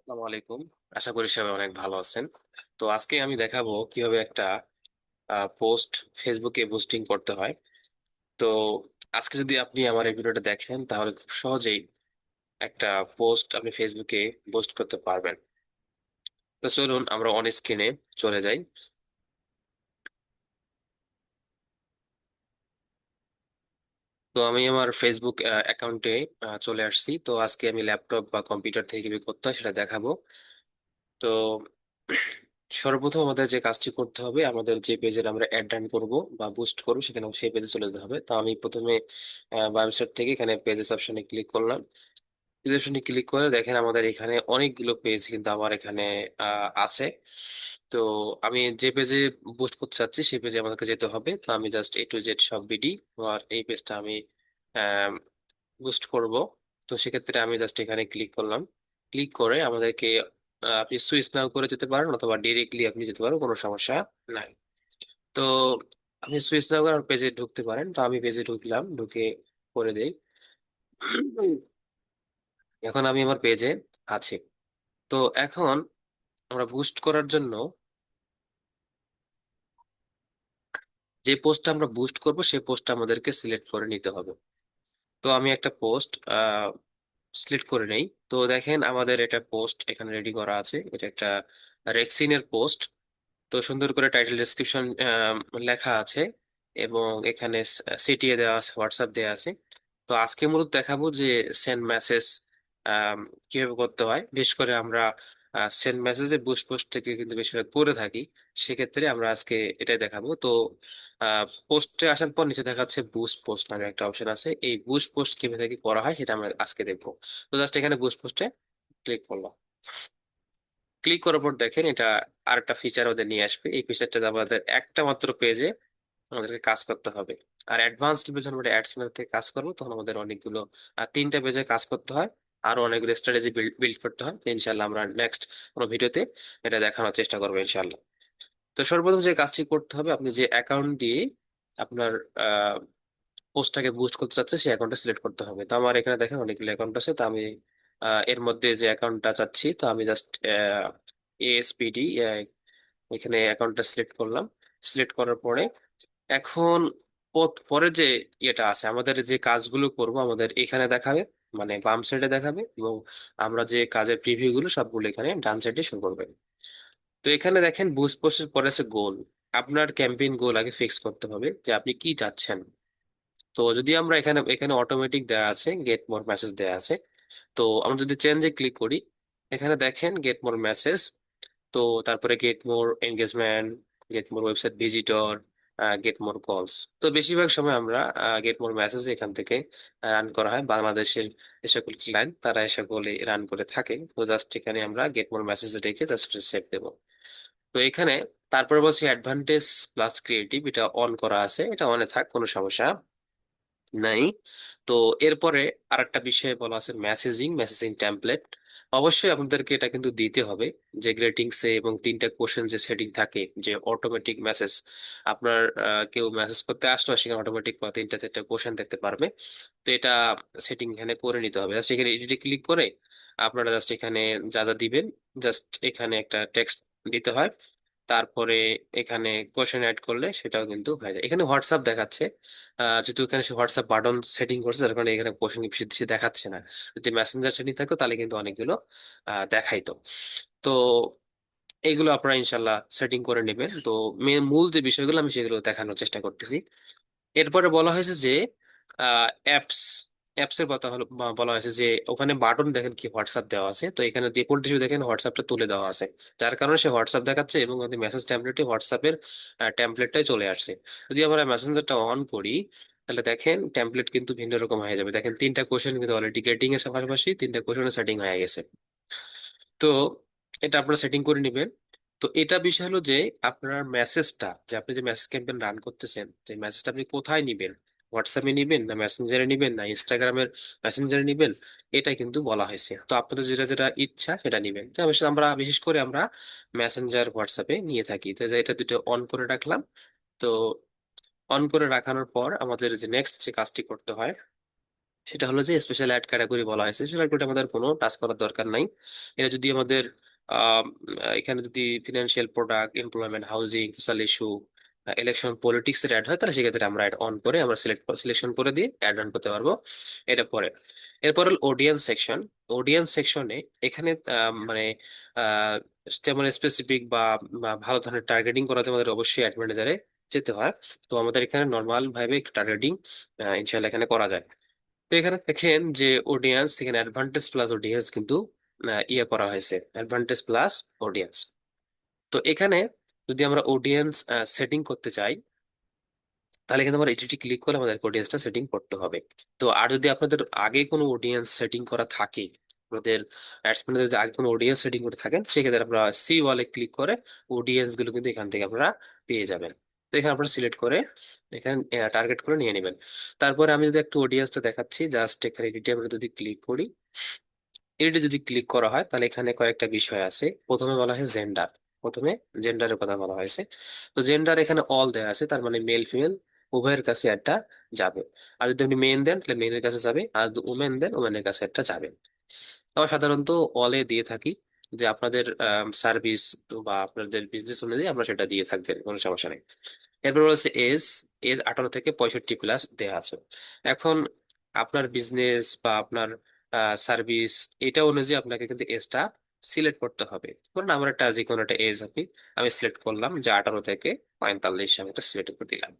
আসসালামু আলাইকুম। আশা করি সবাই অনেক ভালো আছেন। তো আজকে আমি দেখাবো কীভাবে একটা পোস্ট ফেসবুকে বুস্টিং করতে হয়। তো আজকে যদি আপনি আমার এই ভিডিওটা দেখেন, তাহলে খুব সহজেই একটা পোস্ট আপনি ফেসবুকে পোস্ট করতে পারবেন। তো চলুন আমরা অন স্ক্রিনে চলে যাই। তো আমি আমার ফেসবুক অ্যাকাউন্টে চলে আসছি। তো আজকে আমি ল্যাপটপ বা কম্পিউটার থেকে কীভাবে করতে হয় সেটা দেখাবো। তো সর্বপ্রথম আমাদের যে কাজটি করতে হবে, আমাদের যে পেজের আমরা অ্যাড রান করব বা বুস্ট করব সেখানে সেই পেজে চলে যেতে হবে। তো আমি প্রথমে বায়োসাইট থেকে এখানে পেজেস অপশনে ক্লিক করলাম। অপশনে ক্লিক করে দেখেন আমাদের এখানে অনেকগুলো পেজ কিন্তু আমার এখানে আহ, আছে। তো আমি যে পেজে বুস্ট করতে চাচ্ছি সেই পেজে আমাদেরকে যেতে হবে। তো আমি জাস্ট এ টু জেড সব বিডি আর এই পেজটা আমি বুস্ট করব। তো সেক্ষেত্রে আমি জাস্ট এখানে ক্লিক করলাম। ক্লিক করে আমাদেরকে আপনি সুইচ নাও করে যেতে পারেন অথবা ডিরেক্টলি আপনি যেতে পারেন কোনো সমস্যা নাই। তো আপনি সুইচ নাও করে পেজে ঢুকতে পারেন। তো আমি পেজে ঢুকলাম ঢুকে করে দেই। এখন আমি আমার পেজে আছি। তো এখন আমরা বুস্ট করার জন্য যে পোস্টটা আমরা বুস্ট করব সেই পোস্টটা আমাদেরকে সিলেক্ট করে নিতে হবে। তো আমি একটা পোস্ট সিলেক্ট করে নেই। তো দেখেন আমাদের এটা পোস্ট এখানে রেডি করা আছে। এটা একটা রেক্সিনের পোস্ট তো সুন্দর করে টাইটেল ডেসক্রিপশন লেখা আছে এবং এখানে সিটিএ দেওয়া আছে হোয়াটসঅ্যাপ দেওয়া আছে। তো আজকে মূলত দেখাবো যে সেন্ড মেসেজ কীভাবে করতে হয়? বিশেষ করে আমরা সেন্ড মেসেজে বুস্ট পোস্ট থেকে কিন্তু বেশিরভাগ করে থাকি। সেক্ষেত্রে আমরা আজকে এটাই দেখাবো। তো পোস্টে আসার পর নিচে দেখা যাচ্ছে বুস্ট পোস্ট নামে একটা অপশন আছে। এই বুস্ট পোস্ট কীভাবে থেকে করা হয় সেটা আমরা আজকে দেখব। তো জাস্ট এখানে বুস্ট পোস্টে ক্লিক করলাম। ক্লিক করার পর দেখেন এটা আরেকটা ফিচার ওদের নিয়ে আসবে। এই ফিচারটা আমাদের একটা মাত্র পেজে আমাদেরকে কাজ করতে হবে। আর অ্যাডভান্স লেভেল যখন আমরা অ্যাডস থেকে কাজ করব, তখন আমাদের অনেকগুলো তিনটা পেজে কাজ করতে হয়। আরও অনেকগুলো স্ট্র্যাটেজি বিল্ড করতে হয়। ইনশাল্লাহ আমরা নেক্সট কোনো ভিডিওতে এটা দেখানোর চেষ্টা করব ইনশাল্লাহ তো সর্বপ্রথম যে কাজটি করতে হবে, আপনি যে অ্যাকাউন্ট দিয়ে আপনার পোস্টটাকে বুস্ট করতে চাচ্ছে, সেই অ্যাকাউন্টটা সিলেক্ট করতে হবে। তো আমার এখানে দেখেন অনেকগুলো অ্যাকাউন্ট আছে। তো আমি এর মধ্যে যে অ্যাকাউন্টটা চাচ্ছি, তো আমি জাস্ট এএসপিডি এখানে অ্যাকাউন্টটা সিলেক্ট করলাম। সিলেক্ট করার পরে এখন পত- পরে যে ইয়েটা আছে, আমাদের যে কাজগুলো করব, আমাদের এখানে দেখাবে। মানে বাম সাইডে দেখাবে এবং আমরা যে কাজের প্রিভিউ গুলো সবগুলো এখানে ডান সাইডে শো করবে। তো এখানে দেখেন বুস্ট পোস্টের পরে আছে গোল আপনার ক্যাম্পেইন গোল আগে ফিক্স করতে হবে যে আপনি কি চাচ্ছেন। তো যদি আমরা এখানে এখানে অটোমেটিক দেওয়া আছে গেট মোর মেসেজ দেওয়া আছে, তো আমরা যদি চেঞ্জে ক্লিক করি, এখানে দেখেন গেট মোর মেসেজ তো তারপরে get more engagement get more website visitor get more calls তো বেশিরভাগ সময় আমরা গেট মোর মেসেজ এখান থেকে রান করা হয়। বাংলাদেশের যে সকল ক্লায়েন্ট তারা এ সকলে রান করে থাকে। তো জাস্ট এখানে আমরা গেট মোর মেসেজ রেখে জাস্ট সেভ দেবো। তো এখানে তারপরে বলছি অ্যাডভান্টেজ প্লাস ক্রিয়েটিভ এটা অন করা আছে। এটা অনে থাক, কোনো সমস্যা নাই। তো এরপরে আর একটা বিষয়ে বলা আছে মেসেজিং মেসেজিং টেমপ্লেট অবশ্যই আপনাদেরকে এটা কিন্তু দিতে হবে যে গ্রেটিংস এবং তিনটা কোশ্চেন যে সেটিং থাকে, যে অটোমেটিক মেসেজ আপনার কেউ মেসেজ করতে আসলো, সেখানে অটোমেটিক তিনটা, চারটা কোশ্চেন দেখতে পারবে। তো এটা সেটিং এখানে করে নিতে হবে। সেখানে এডিটে ক্লিক করে আপনারা জাস্ট এখানে যা যা দিবেন জাস্ট এখানে একটা টেক্সট দিতে হয়। তারপরে এখানে কোশ্চেন অ্যাড করলে সেটাও কিন্তু হয়ে যায়। এখানে হোয়াটসঅ্যাপ দেখাচ্ছে। যেহেতু এখানে সে হোয়াটসঅ্যাপ বাটন সেটিং করছে যার কারণে এখানে বেশি বেশি দেখাচ্ছে না। যদি মেসেঞ্জার সেটিং থাকতো, তাহলে কিন্তু অনেকগুলো দেখাইতো। তো এইগুলো আপনারা ইনশাল্লাহ সেটিং করে নেবেন। তো মূল যে বিষয়গুলো, আমি সেগুলো দেখানোর চেষ্টা করতেছি। এরপরে বলা হয়েছে যে অ্যাপস অ্যাপস এর কথা হলো বলা হয়েছে যে ওখানে বাটন দেখেন কি হোয়াটসঅ্যাপ দেওয়া আছে। তো এখানে ডিফল্ট হিসেবে দেখেন হোয়াটসঅ্যাপটা তুলে দেওয়া আছে। যার কারণে সে হোয়াটসঅ্যাপ দেখাচ্ছে এবং মেসেজ টেমপ্লেটে হোয়াটসঅ্যাপের টেমপ্লেটটাই চলে আসছে। যদি আমরা মেসেঞ্জারটা অন করি, তাহলে দেখেন টেমপ্লেট কিন্তু ভিন্ন রকম হয়ে যাবে। দেখেন তিনটা কোশ্চেন কিন্তু অলরেডি গেটিং এর পাশাপাশি তিনটা কোশ্চেনের সেটিং হয়ে গেছে। তো এটা আপনারা সেটিং করে নেবেন। তো এটা বিষয় হলো যে আপনার মেসেজটা যে আপনি যে মেসেজ ক্যাম্পেইন রান করতেছেন, যে মেসেজটা আপনি কোথায় নিবেন হোয়াটসঅ্যাপে নিবেন না মেসেঞ্জারে নিবেন না ইনস্টাগ্রামের মেসেঞ্জারে নিবেন এটা কিন্তু বলা হয়েছে। তো আপনাদের যেটা যেটা ইচ্ছা সেটা নিবেন। তো আমরা বিশেষ করে আমরা মেসেঞ্জার হোয়াটসঅ্যাপে নিয়ে থাকি। তো এটা দুটো অন করে রাখলাম। তো অন করে রাখানোর পর আমাদের যে নেক্সট যে কাজটি করতে হয় সেটা হলো যে স্পেশাল অ্যাড ক্যাটাগরি বলা হয়েছে। স্পেশাল ক্যাটাগরি আমাদের কোনো টাচ করার দরকার নাই। এটা যদি আমাদের আম, এখানে যদি financial product employment housing social issue election politics এর অ্যাড হয়, তাহলে সেক্ষেত্রে আমরা অ্যাড অন করে আমরা সিলেক্ট সিলেকশন করে দিয়ে অ্যাড অন করতে পারব। এটা পরে। এরপর হল অডিয়েন্স সেকশন অডিয়েন্স সেকশনে এখানে মানে যেমন স্পেসিফিক বা ভালো ধরনের টার্গেটিং করাতে আমাদের অবশ্যই অ্যাড ম্যানেজারে যেতে হয়। তো আমাদের এখানে নর্মাল ভাবে টার্গেটিং ইনশাল্লাহ এখানে করা যায়। তো এখানে দেখেন যে অডিয়েন্স এখানে অ্যাডভান্টেজ প্লাস অডিয়েন্স কিন্তু ইয়ে করা হয়েছে। অ্যাডভান্টেজ প্লাস অডিয়েন্স তো এখানে যদি আমরা অডিয়েন্স সেটিং করতে চাই, তাহলে কিন্তু আমরা এডিটে ক্লিক করে আমাদের অডিয়েন্সটা সেটিং করতে হবে। তো আর যদি আপনাদের আগে কোনো অডিয়েন্স সেটিং করা থাকে আপনাদের অ্যাডসম্যানের যদি আগে কোনো অডিয়েন্স সেটিং করে থাকেন, সেক্ষেত্রে আপনারা সি ওয়ালে ক্লিক করে অডিয়েন্সগুলো কিন্তু এখান থেকে আপনারা পেয়ে যাবেন। তো এখানে আপনারা সিলেক্ট করে এখানে টার্গেট করে নিয়ে নেবেন। তারপরে আমি যদি একটু অডিয়েন্সটা দেখাচ্ছি জাস্ট এখানে এডিটে আমরা যদি ক্লিক করি এডিটে যদি ক্লিক করা হয়, তাহলে এখানে কয়েকটা বিষয় আছে। প্রথমে বলা হয় জেন্ডার প্রথমে জেন্ডারের কথা বলা হয়েছে। তো জেন্ডার এখানে অল দেওয়া আছে, তার মানে মেল ফিমেল উভয়ের কাছে একটা যাবে। আর যদি আপনি মেন দেন, তাহলে মেনের কাছে যাবে, আর যদি উমেন দেন উমেনের কাছে একটা যাবে। আমরা সাধারণত অলে দিয়ে থাকি, যে আপনাদের সার্ভিস বা আপনাদের বিজনেস অনুযায়ী আমরা সেটা দিয়ে থাকবেন কোনো সমস্যা নেই। এরপর হচ্ছে এজ এজ আঠারো থেকে পঁয়ষট্টি প্লাস দেওয়া আছে। এখন আপনার বিজনেস বা আপনার সার্ভিস এটা অনুযায়ী আপনাকে কিন্তু এজটা সিলেক্ট করতে হবে। ধরুন আমার একটা যে কোনো একটা এজ আপনি, আমি সিলেক্ট করলাম যে আঠারো থেকে পঁয়তাল্লিশ আমি একটা সিলেক্ট করে দিলাম।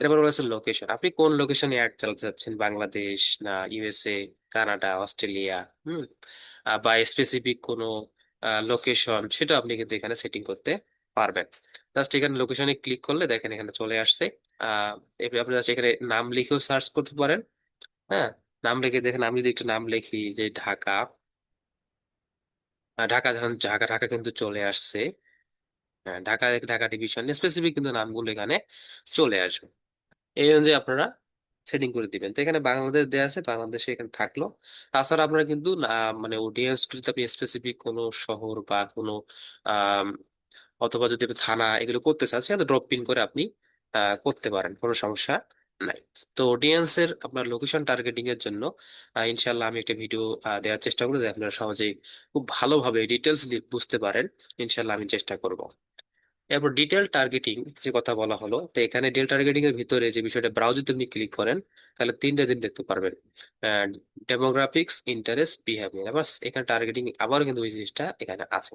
এরপর রয়েছে লোকেশন আপনি কোন লোকেশনে অ্যাড চালাতে চাচ্ছেন? বাংলাদেশ না ইউএসএ কানাডা, অস্ট্রেলিয়া? হুম বা স্পেসিফিক কোনো লোকেশন সেটা আপনি কিন্তু এখানে সেটিং করতে পারবেন। জাস্ট এখানে লোকেশনে ক্লিক করলে দেখেন এখানে চলে আসছে। আপনি জাস্ট এখানে নাম লিখেও সার্চ করতে পারেন। হ্যাঁ নাম লিখে দেখেন আমি যদি একটু নাম লিখি যে ঢাকা ঢাকা ঢাকা ঢাকা কিন্তু চলে আসছে। ঢাকা ঢাকা ডিভিশন স্পেসিফিক কিন্তু নামগুলো এখানে চলে আসবে। এই অনুযায়ী আপনারা সেটিং করে দিবেন। তো এখানে বাংলাদেশ দেওয়া আছে, বাংলাদেশে এখানে থাকল। তাছাড়া আপনারা কিন্তু মানে অডিয়েন্স যদি আপনি স্পেসিফিক কোনো শহর বা কোনো অথবা যদি থানা এগুলো করতে চান, সেখানে ড্রপ পিন করে আপনি করতে পারেন, কোনো সমস্যা তো অডিয়েন্সের আপনার লোকেশন টার্গেটিং এর জন্য ইনশাল্লাহ আমি একটা ভিডিও দেওয়ার চেষ্টা করব যাতে আপনারা সহজেই খুব ভালোভাবে ডিটেলস বুঝতে পারেন। ইনশাল্লাহ আমি চেষ্টা করব। এরপর ডিটেল টার্গেটিং যে কথা বলা হলো, তো এখানে ডিটেল টার্গেটিং এর ভিতরে যে বিষয়টা ব্রাউজার আপনি ক্লিক করেন, তাহলে তিনটা দিন দেখতে পারবেন। ডেমোগ্রাফিক্স ইন্টারেস্ট বিহেভিয়ার আবার এখানে টার্গেটিং আবারও কিন্তু ওই জিনিসটা এখানে আছে।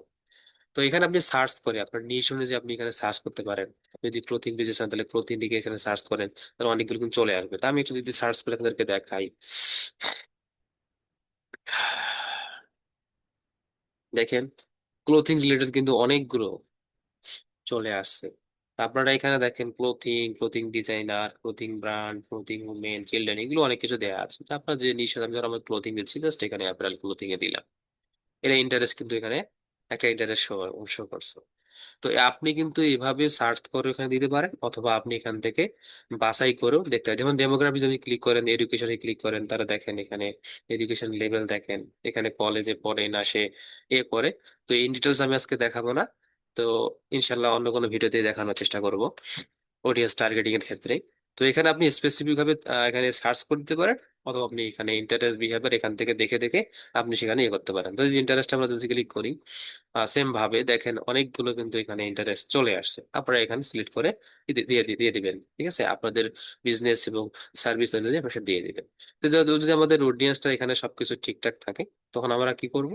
তো এখানে আপনি সার্চ করে, আপনার নিশ অনুযায়ী আপনি এখানে সার্চ করতে পারেন। আপনি যদি ক্লোথিং বিজনেস চান, তাহলে ক্লোথিং দিকে এখানে সার্চ করেন, তাহলে অনেকগুলো কিন্তু চলে আসবে। তা আমি একটু যদি সার্চ করে আপনাদেরকে দেখাই। দেখেন ক্লোথিং রিলেটেড কিন্তু অনেকগুলো চলে আসছে। আপনারা এখানে দেখেন clothing clothing designer clothing brand clothing women children এগুলো অনেক কিছু দেওয়া আছে। আপনার যে নিশে আমি ধর আমার ক্লোথিং দিচ্ছি জাস্ট এখানে অ্যাপারেল ক্লোথিং এ দিলাম। এটা ইন্টারেস্ট কিন্তু এখানে একটা ইন্টারেস্ট শো শো করছে। তো আপনি কিন্তু এভাবে সার্চ করে ওখানে দিতে পারেন, অথবা আপনি এখান থেকে বাছাই করেও দেখতে পারেন। যেমন ডেমোগ্রাফি যদি ক্লিক করেন এডুকেশনে ক্লিক করেন, তারা দেখেন এখানে এডুকেশন লেভেল দেখেন, এখানে কলেজে পড়ে না সে এ করে। তো এই ডিটেলস আমি আজকে দেখাবো না। তো ইনশাল্লাহ অন্য কোনো ভিডিওতে দেখানোর চেষ্টা করব। অডিয়েন্স টার্গেটিং এর ক্ষেত্রে। তো এখানে আপনি স্পেসিফিক ভাবে এখানে সার্চ করে দিতে পারেন, অথবা আপনি এখানে ইন্টারেস্ট বিহেভিয়ার এখান থেকে দেখে দেখে আপনি সেখানে ইয়ে করতে পারেন। তো যদি ইন্টারেস্ট আমরা যদি ক্লিক করি সেম ভাবে দেখেন অনেকগুলো কিন্তু এখানে ইন্টারেস্ট চলে আসছে। আপনারা এখানে সিলেক্ট করে দিয়ে দিয়ে দিবেন, ঠিক আছে? আপনাদের বিজনেস এবং সার্ভিস অনুযায়ী আপনারা দিয়ে দিবেন। তো যদি আমাদের অডিয়েন্সটা এখানে সবকিছু ঠিকঠাক থাকে, তখন আমরা কি করব?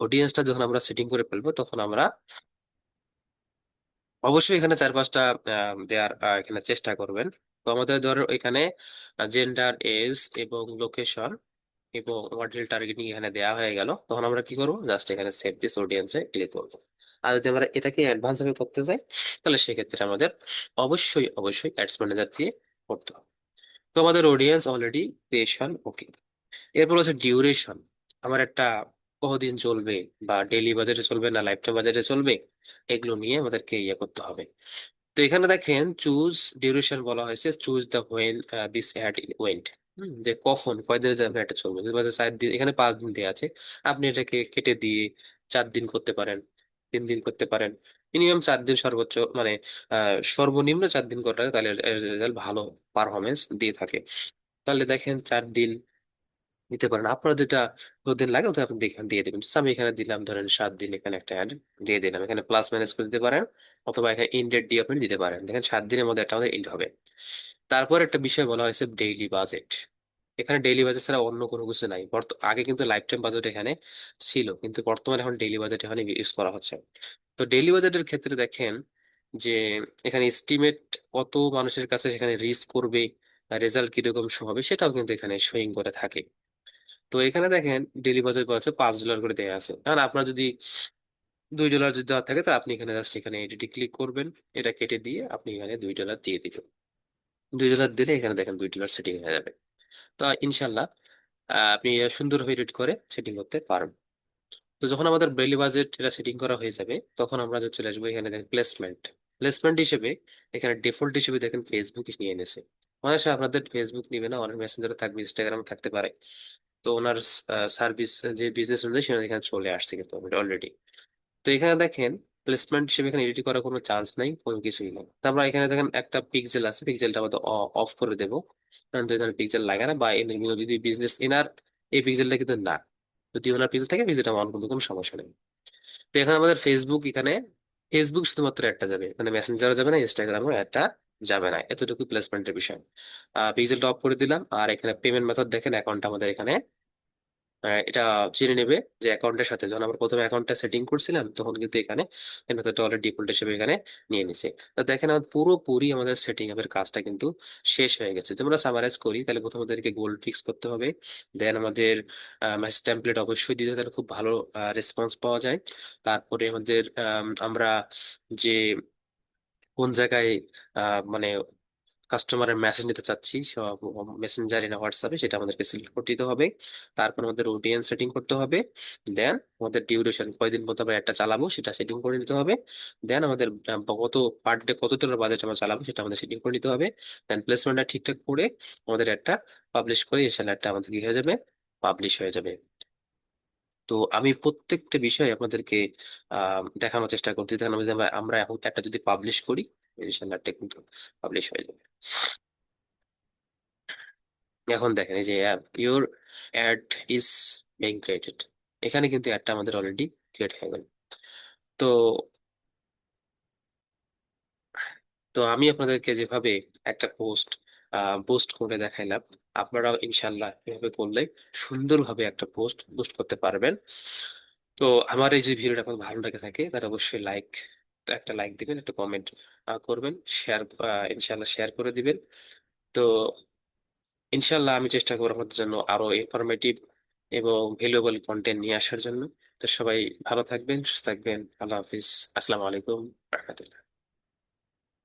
অডিয়েন্সটা যখন আমরা সেটিং করে ফেলব, তখন আমরা অবশ্যই এখানে চার পাঁচটা দেওয়ার এখানে চেষ্টা করবেন। তো আমাদের ধরো এখানে জেন্ডার এজ এবং লোকেশন এবং অডিয়েন্স টার্গেটিং এখানে দেওয়া হয়ে গেল। তখন আমরা কি করব? জাস্ট এখানে সেভ দিস অডিয়েন্সে ক্লিক করব। আর যদি আমরা এটাকে অ্যাডভান্স ভাবে করতে চাই তাহলে সেক্ষেত্রে আমাদের অবশ্যই অবশ্যই অ্যাডস ম্যানেজার দিয়ে করতে হবে। তো আমাদের অডিয়েন্স অলরেডি ক্রিয়েশন ওকে এরপর হচ্ছে ডিউরেশন আমার একটা কতদিন চলবে বা ডেইলি বাজেটে চলবে না লাইফ টাইম বাজেটে চলবে, এগুলো নিয়ে আমাদেরকে ইয়ে করতে হবে। তো এখানে দেখেন চুজ ডিউরেশন বলা হয়েছে choose the when this ad went যে কখন কয়দিনের জন্য এটা চলবে। চার দিন, এখানে পাঁচ দিন দেওয়া আছে, আপনি এটাকে কেটে দিয়ে চার দিন করতে পারেন, তিন দিন করতে পারেন। মিনিমাম চার দিন সর্বোচ্চ মানে সর্বনিম্ন চার দিন করা তাহলে রেজাল্ট ভালো পারফরমেন্স দিয়ে থাকে। তাহলে দেখেন, চার দিন নিতে পারেন। আপনার যেটা যতদিন লাগে ওটা আপনি দিয়ে দেবেন। আমি এখানে দিলাম, ধরেন সাত দিন এখানে একটা অ্যাড দিয়ে দিলাম। এখানে প্লাস মাইনাস করে দিতে পারেন অথবা এখানে ইন ডেট দিয়ে আপনি দিতে পারেন। দেখেন সাত দিনের মধ্যে একটা আমাদের ইন্ড হবে। তারপর একটা বিষয় বলা হয়েছে ডেইলি বাজেট এখানে ডেইলি বাজেট ছাড়া অন্য কোনো কিছু নাই। আগে কিন্তু লাইফ টাইম বাজেট এখানে ছিল, কিন্তু বর্তমানে এখন ডেইলি বাজেট এখানে ইউজ করা হচ্ছে। তো ডেইলি বাজেটের ক্ষেত্রে দেখেন যে এখানে এস্টিমেট কত মানুষের কাছে সেখানে রিস্ক করবে রেজাল্ট কীরকম হবে, সেটাও কিন্তু এখানে শোয়িং করে থাকে। তো এখানে দেখেন ডেলি বাজেট বলছে পাঁচ ডলার করে দেওয়া আছে। কারণ আপনার যদি দুই ডলার যদি দেওয়া থাকে, তো আপনি এখানে জাস্ট এখানে এডিটে ক্লিক করবেন। এটা কেটে দিয়ে আপনি এখানে দুই ডলার দিয়ে দিবেন। দুই ডলার দিলে এখানে দেখেন দুই ডলার সেটিং হয়ে যাবে। তো ইনশাল্লাহ আপনি সুন্দরভাবে এডিট করে সেটিং করতে পারবেন। তো যখন আমাদের ডেইলি বাজেট এটা সেটিং করা হয়ে যাবে, তখন আমরা চলে আসব এখানে দেখেন প্লেসমেন্ট প্লেসমেন্ট হিসেবে এখানে ডিফল্ট হিসেবে দেখেন ফেসবুক নিয়ে এনেছে। মানে সে আপনাদের ফেসবুক নিবে না, অনেক মেসেঞ্জারে থাকবে ইনস্টাগ্রাম থাকতে পারে। তো ওনার সার্ভিস যে বিজনেস অনুযায়ী সেটা এখানে চলে আসছে কিন্তু অলরেডি তো এখানে দেখেন প্লেসমেন্ট হিসেবে এখানে এডিট করার কোনো চান্স নাই, কোনো কিছুই নাই। তো আমরা এখানে দেখেন একটা পিক্সেল আছে পিক্সেলটা আমাদের অফ করে দেবো। কারণ এখানে পিক্সেল লাগে না বা যদি বিজনেস এনার এই পিক্সেলটা কিন্তু না। যদি ওনার পিক্সেল থাকে পিক্সেলটা অন করতে কোনো সমস্যা নেই। তো এখানে আমাদের ফেসবুক এখানে ফেসবুক শুধুমাত্র একটা যাবে। মানে মেসেঞ্জারও যাবে না ইনস্টাগ্রামও একটা যাবে না এতটুকু প্লেসমেন্টের বিষয়। পিক্সেলটা অফ করে দিলাম আর এখানে পেমেন্ট মেথড দেখেন অ্যাকাউন্ট আমাদের এখানে এটা জেনে নেবে যে অ্যাকাউন্টের সাথে। যখন আমরা প্রথমে অ্যাকাউন্টটা সেটিং করছিলাম তখন কিন্তু এখানে মেথডটা অলরেডি ডিফল্ট হিসেবে এখানে নিয়ে নিছে। তো দেখেন আমাদের পুরোপুরি আমাদের সেটিং আপের কাজটা কিন্তু শেষ হয়ে গেছে। যদি আমরা সামারাইজ করি তাহলে প্রথমে আমাদেরকে গোল ফিক্স করতে হবে। দেন আমাদের মেসেজ টেমপ্লেট অবশ্যই দিতে তাহলে খুব ভালো রেসপন্স পাওয়া যায়। তারপরে আমাদের আম, আমরা যে কোন জায়গায় আহ, মানে কাস্টমারের মেসেজ নিতে চাচ্ছি মেসেঞ্জারে না হোয়াটসঅ্যাপে সেটা আমাদেরকে সিলেক্ট করতে দিতে হবে। তারপর আমাদের অডিয়েন্স সেটিং করতে হবে। দেন আমাদের ডিউরেশন কয়দিন মতো আমরা একটা চালাবো সেটা সেটিং করে নিতে হবে। দেন আমাদের কত পার ডে কত ডলার বাজেট আমরা চালাবো সেটা আমাদের সেটিং করে নিতে হবে। দেন প্লেসমেন্টটা ঠিকঠাক করে আমাদের একটা পাবলিশ করে এসে একটা আমাদের কি হয়ে যাবে? পাবলিশ হয়ে যাবে। তো আমি প্রত্যেকটা বিষয় আপনাদেরকে আহ দেখানোর চেষ্টা করছি। দেখানো আমরা এখন একটা যদি পাবলিশ করি ইনশাল্লাহ কিন্তু পাবলিশ হয়ে যাবে। এখন দেখেন এই যে app your ad is being created এখানে কিন্তু অ্যাডটা আমাদের অলরেডি ক্রিয়েট হয়ে গেল। তো তো আমি আপনাদেরকে যেভাবে একটা পোস্ট পোস্ট করে দেখাইলাম আপনারাও ইনশাল্লাহ এভাবে করলে সুন্দরভাবে একটা পোস্ট পোস্ট করতে পারবেন। তো আমার এই যে ভিডিওটা আপনার ভালো লাগে থাকে, তাহলে অবশ্যই লাইক একটা লাইক দিবেন, একটা কমেন্ট করবেন শেয়ার ইনশাল্লাহ শেয়ার করে দিবেন। তো ইনশাল্লাহ আমি চেষ্টা করব আপনাদের জন্য আরও ইনফরমেটিভ এবং ভ্যালুয়েবল কন্টেন্ট নিয়ে আসার জন্য। তো সবাই ভালো থাকবেন, সুস্থ থাকবেন, আল্লাহ হাফিজ। আসসালামু আলাইকুম, রহমতুল্লাহ।